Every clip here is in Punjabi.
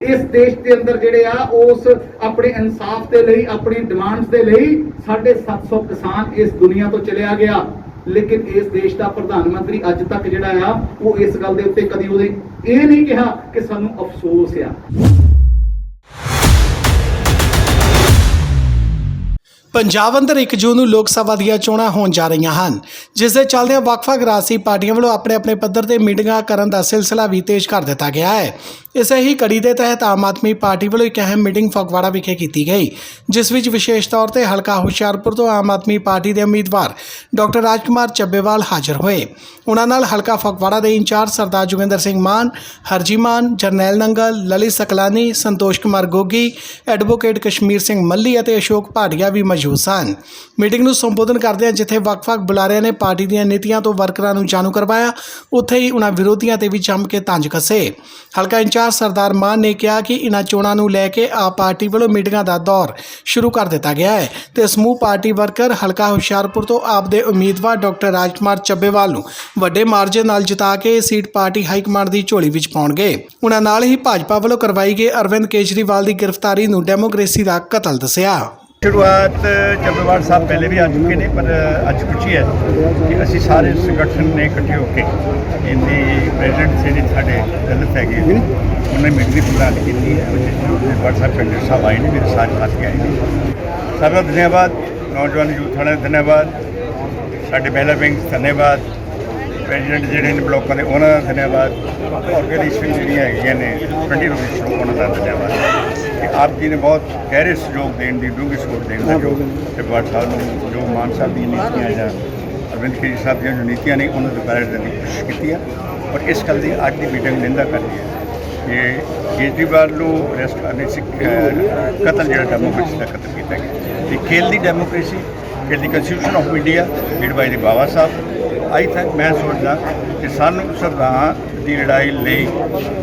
ਇਸ ਦੇਸ਼ ਦੇ ਅੰਦਰ ਜਿਹੜੇ ਆ, ਉਸ ਆਪਣੇ ਇਨਸਾਫ ਦੇ ਲਈ, ਆਪਣੀ ਡਿਮਾਂਡਸ ਦੇ ਲਈ 750 ਕਿਸਾਨ ਇਸ ਦੁਨੀਆ ਤੋਂ ਚਲਿਆ ਗਿਆ। ਲੇਕਿਨ ਇਸ ਦੇਸ਼ ਦਾ ਪ੍ਰਧਾਨ ਮੰਤਰੀ ਅੱਜ ਤੱਕ ਜਿਹੜਾ ਆ, ਉਹ ਇਸ ਗੱਲ ਦੇ ਉੱਤੇ ਕਦੀ ਉਹਦੇ ਇਹ ਨਹੀਂ ਕਿਹਾ ਕਿ ਸਾਨੂੰ ਅਫਸੋਸ ਆ। ਪੰਜਾਬ ਅੰਦਰ 1 ਜੂਨ ਨੂੰ ਲੋਕ ਸਭਾ ਦੀਆਂ ਚੋਣਾਂ ਹੋਣ ਜਾ ਰਹੀਆਂ ਹਨ, ਜਿਸ ਦੇ ਚੱਲਦਿਆਂ ਵੱਖ-ਵੱਖ ਰਾਜਸੀ ਪਾਰਟੀਆਂ ਵੱਲੋਂ ਆਪਣੇ-ਆਪਣੇ ਪੱਧਰ ਤੇ ਮੀਟਿੰਗਾਂ ਕਰਨ ਦਾ ਸਿਲਸਿਲਾ ਵੀ ਤੇਜ਼ ਕਰ ਦਿੱਤਾ ਗਿਆ ਹੈ। ਇਸੇ ਹੀ ਕੜੀ ਦੇ ਤਹਿਤ ਆਮ ਆਦਮੀ ਪਾਰਟੀ ਵੱਲੋਂ ਇੱਕ ਅਹਿਮ ਮੀਟਿੰਗ ਫਗਵਾੜਾ ਵਿਖੇ ਕੀਤੀ ਗਈ, ਜਿਸ ਵਿੱਚ ਵਿਸ਼ੇਸ਼ ਤੌਰ ਤੇ ਹਲਕਾ ਹੁਸ਼ਿਆਰਪੁਰ ਤੋਂ ਆਮ ਆਦਮੀ ਪਾਰਟੀ ਦੇ ਉਮੀਦਵਾਰ ਡਾਕਟਰ ਰਾਜਕੁਮਾਰ ਚੱਬੇਵਾਲ ਹਾਜ਼ਰ ਹੋਏ। ਉਹਨਾਂ ਨਾਲ ਹਲਕਾ ਫਗਵਾੜਾ ਦੇ ਇੰਚਾਰਜ ਸਰਦਾਰ ਜੋਗਿੰਦਰ ਸਿੰਘ ਮਾਨ, ਹਰਜੀ ਮਾਨ, ਜਰਨੈਲ ਨੰਗਲ, ਲਲਿਤ ਸਕਲਾਨੀ, ਸੰਤੋਸ਼ ਕੁਮਾਰ ਗੋਗੀ, ਐਡਵੋਕੇਟ ਕਸ਼ਮੀਰ ਸਿੰਘ ਮੱਲੀ ਅਤੇ ਅਸ਼ੋਕ ਭਾਟੀਆ ਵੀ ਮੌਜੂਦ ਸਨ। ਮੀਟਿੰਗ ਨੂੰ ਸੰਬੋਧਨ ਕਰਦਿਆਂ ਜਿੱਥੇ ਵੱਖ-ਵੱਖ ਬੁਲਾਰਿਆਂ ਨੇ ਪਾਰਟੀ ਦੀਆਂ ਨੀਤੀਆਂ ਤੋਂ ਵਰਕਰਾਂ ਨੂੰ ਜਾਣੂ ਕਰਵਾਇਆ, ਉੱਥੇ ਹੀ ਉਹਨਾਂ ਵਿਰੋਧੀਆਂ ਤੇ ਵੀ ਜੰਮ ਕੇ ਤੰਜ ਕੱਸੇ। ਹਲਕਾ ਇੰਚਾਰਜ ਸਰਦਾਰ ਮਾਨ ਨੇ ਕਿਹਾ ਕਿ ਇਹਨਾਂ ਚੋਣਾਂ ਨੂੰ ਲੈ ਕੇ ਆਪ ਪਾਰਟੀ ਵੱਲੋਂ ਮੀਟਿੰਗਾਂ ਦਾ ਦੌਰ ਸ਼ੁਰੂ ਕਰ ਦਿੱਤਾ ਗਿਆ ਹੈ ਤੇ ਸਮੂਹ ਪਾਰਟੀ ਵਰਕਰ ਹਲਕਾ ਹੁਸ਼ਿਆਰਪੁਰ ਤੋਂ ਆਪ ਦੇ ਉਮੀਦਵਾਰ ਡਾਕਟਰ ਰਾਜਕੁਮਾਰ ਚੱਬੇਵਾਲ ਨੂੰ ਵੱਡੇ ਮਾਰਜਨ ਨਾਲ ਜਿਤਾ ਕੇ ਇਹ ਸੀਟ ਪਾਰਟੀ ਹਾਈ ਕਮਾਂਡ ਦੀ ਝੋਲੀ ਵਿੱਚ ਪਾਉਣਗੇ ਉਹਨਾਂ ਨਾਲ ਹੀ ਭਾਜਪਾ ਵੱਲੋਂ ਕਰਵਾਈ ਗਈ ਅਰਵਿੰਦ ਕੇਜਰੀਵਾਲ ਦੀ ਗ੍ਰਿਫਤਾਰੀ ਨੂੰ ਡੈਮੋਕ੍ਰੇਸੀ ਦਾ ਕਤਲ ਦੱਸਿਆ। ਸ਼ੁਰੂਆਤ ਚੱਬੇਵਾਲ ਸਾਹਿਬ ਪਹਿਲੇ ਵੀ ਆ ਚੁੱਕੇ ਨੇ, ਪਰ ਅੱਜ ਖੁਸ਼ੀ ਹੈ ਕਿ ਅਸੀਂ ਸਾਰੇ ਸੰਗਠਨ ਨੇ ਇਕੱਠੇ ਹੋ ਕੇ ਇਹਦੀ ਪ੍ਰੈਜ਼ੀਡੈਂਟ ਜਿਹੜੇ ਸਾਡੇ ਦਲਿਤ ਹੈਗੇ ਨੇ ਉਹਨੇ ਮੀਟਿੰਗ ਪ੍ਰਧਾਨ ਕੀਤੀ ਹੈ, ਉਹਦੇ WhatsApp ਸਾਹਿਬ ਆਏ ਨੇ, ਮੇਰੇ ਸਾਰੇ ਸਾਥੀ ਆਏ ਨੇ। ਸਾਰਾ ਧੰਨਵਾਦ, ਨੌਜਵਾਨ ਯੂਥ ਵਾਲਿਆਂ ਦਾ ਧੰਨਵਾਦ, ਸਾਡੇ ਮਹਿਲਾ ਵਿੰਗ ਧੰਨਵਾਦ ਪ੍ਰੈਜ਼ੀਡੈਂਟ ਜਿਹੜੇ ਨੇ ਬਲੋਕਾਂ ਦੇ, ਉਹਨਾਂ ਦਾ ਧੰਨਵਾਦ। ਆਰਗੇਨਾਈਜੇਸ਼ਨ ਜਿਹੜੀਆਂ ਹੈਗੀਆਂ ਨੇ 20 ਰੁਪਏ ਉਹਨਾਂ ਦਾ ਧੰਨਵਾਦ। ਕਿ ਆਪ ਜੀ ਨੇ ਬਹੁਤ ਗਹਿਰੇ ਸਹਿਯੋਗ ਦੇਣ ਦੀ, ਡੂੰਘੀ ਸਪੋਰਟ ਦੇਣ ਦਾ ਜੋ ਟਿਵਾੜ ਸਾਹਿਬ ਨੂੰ, ਜੋ ਮਾਨ ਸਾਹਿਬ ਦੀਆਂ ਨੀਤੀਆਂ ਜਾਂ ਅਰਵਿੰਦ ਕੇਜਰੀ ਸਾਹਿਬ ਦੀਆਂ ਜੋ ਨੀਤੀਆਂ ਨੇ, ਉਹਨਾਂ ਦੇ ਬਾਰੇ ਦੇਣ ਦੀ ਕੋਸ਼ਿਸ਼ ਕੀਤੀ ਆ। ਔਰ ਇਸ ਗੱਲ ਦੀ ਅੱਜ ਦੀ ਮੀਟਿੰਗ ਨਿੰਦਾ ਕਰਦੀ ਹੈ ਕਿ ਕੇਜਰੀਵਾਲ ਨੂੰ ਅਰੈਸਟ ਕਰਨੇ ਸੀ ਕਤਲ ਜਿਹੜਾ ਡੈਮੋਕ੍ਰੇਸੀ ਦਾ ਕਤਲ ਕੀਤਾ ਗਿਆ। ਇਹ ਖੇਲ ਦੀ ਡੈਮੋਕ੍ਰੇਸੀ ਖੇਲ ਦੀ constitution of India lead by the Baba Saheb I think ਮੈਂ ਸੋਚਦਾ ਕਿ ਸਾਨੂੰ ਸੰਵਿਧਾਨ ਦੀ ਲੜਾਈ ਲਈ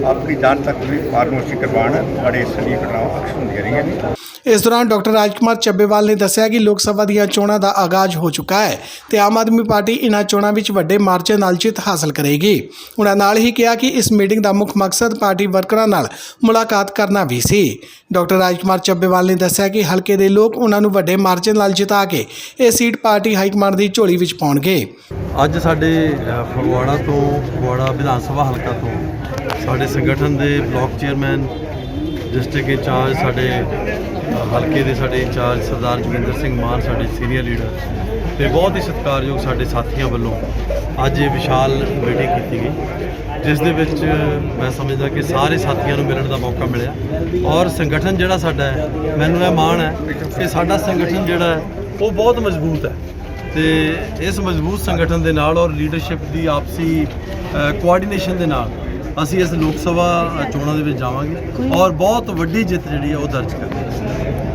ਆਪਣੀ ਜਾਨ ਤੱਕ ਵੀ ਫਾਰਮੋਸੀ ਕਰਵਾਉਣ ਬੜੇ ਸਲੀਕ ਘਟਨਾਵਾਂ ਅਕਸਰ ਹੁੰਦੀਆਂ ਰਹੀਆਂ ਨੇ। ਇਸ ਦੌਰਾਨ ਡਾਕਟਰ ਰਾਜਕੁਮਾਰ ਚੱਬੇਵਾਲ ਨੇ ਦੱਸਿਆ ਕਿ ਲੋਕ ਸਭਾ ਦੀਆਂ ਚੋਣਾਂ ਦਾ ਆਗਾਜ਼ ਹੋ ਚੁੱਕਾ ਹੈ ਤੇ ਆਮ ਆਦਮੀ ਪਾਰਟੀ ਇਨ੍ਹਾਂ ਚੋਣਾਂ ਵਿੱਚ ਵੱਡੇ ਮਾਰਜਨ ਨਾਲ ਜਿੱਤ ਹਾਸਲ ਕਰੇਗੀ। ਉਹਨਾਂ ਨਾਲ ਹੀ ਕਿਹਾ ਕਿ ਇਸ ਮੀਟਿੰਗ ਦਾ ਮੁੱਖ ਮਕਸਦ ਪਾਰਟੀ ਵਰਕਰਾਂ ਨਾਲ ਮੁਲਾਕਾਤ ਕਰਨਾ ਵੀ ਸੀ। ਡਾਕਟਰ ਰਾਜਕੁਮਾਰ ਚੱਬੇਵਾਲ ਨੇ ਦੱਸਿਆ ਕਿ ਹਲਕੇ ਦੇ ਲੋਕ ਉਹਨਾਂ ਨੂੰ ਵੱਡੇ ਮਾਰਜਨ ਨਾਲ ਜਿਤਾ ਕੇ ਇਹ ਸੀਟ ਪਾਰਟੀ ਹਾਈ ਕਮਾਂਡ ਦੀ ਝੋਲੀ ਵਿੱਚ ਪਾਉਣਗੇ। ਅੱਜ ਸਾਡੇ ਫਗਵਾੜਾ ਤੋਂ ਫਗਵਾੜਾ ਵਿਧਾਨ ਸਭਾ ਹਲਕਾ ਤੋਂ। ਸਾਡੇ ਸੰਗਠਨ ਦੇ ਬਲਾਕ ਚੇਅਰਮੈਨ, ਡਿਸਟ੍ਰਿਕਟ ਇੰਚਾਰਜ ਸਾਡੇ ਹਲਕੇ ਦੇ ਸਾਡੇ ਇੰਚਾਰਜ ਸਰਦਾਰ ਜੋਗਿੰਦਰ ਸਿੰਘ ਮਾਨ, ਸਾਡੇ ਸੀਨੀਅਰ ਲੀਡਰ। ਤੇ ਬਹੁਤ ਹੀ ਸਤਿਕਾਰਯੋਗ ਸਾਡੇ ਸਾਥੀਆਂ ਵੱਲੋਂ ਅੱਜ ਇਹ ਵਿਸ਼ਾਲ ਮੀਟਿੰਗ ਕੀਤੀ ਗਈ, ਜਿਸ ਦੇ ਵਿੱਚ ਮੈਂ ਸਮਝਦਾ ਕਿ ਸਾਰੇ ਸਾਥੀਆਂ ਨੂੰ ਮਿਲਣ ਦਾ ਮੌਕਾ ਮਿਲਿਆ। ਔਰ ਸੰਗਠਨ ਜਿਹੜਾ ਸਾਡਾ ਹੈ, ਮੈਨੂੰ ਇਹ ਮਾਣ ਹੈ ਕਿ ਸਾਡਾ ਸੰਗਠਨ ਜਿਹੜਾ ਹੈ, ਉਹ ਬਹੁਤ ਮਜ਼ਬੂਤ ਹੈ। ਤੇ ਇਸ ਮਜ਼ਬੂਤ ਸੰਗਠਨ ਦੇ ਨਾਲ ਔਰ ਲੀਡਰਸ਼ਿਪ ਦੀ ਆਪਸੀ ਕੋਆਰਡੀਨੇਸ਼ਨ ਦੇ ਨਾਲ ਅਸੀਂ ਇਸ ਲੋਕ ਸਭਾ ਚੋਣਾਂ ਦੇ ਵਿੱਚ ਜਾਵਾਂਗੇ ਔਰ ਬਹੁਤ ਵੱਡੀ ਜਿੱਤ ਜਿਹੜੀ ਹੈ ਉਹ ਦਰਜ ਕਰਾਂਗੇ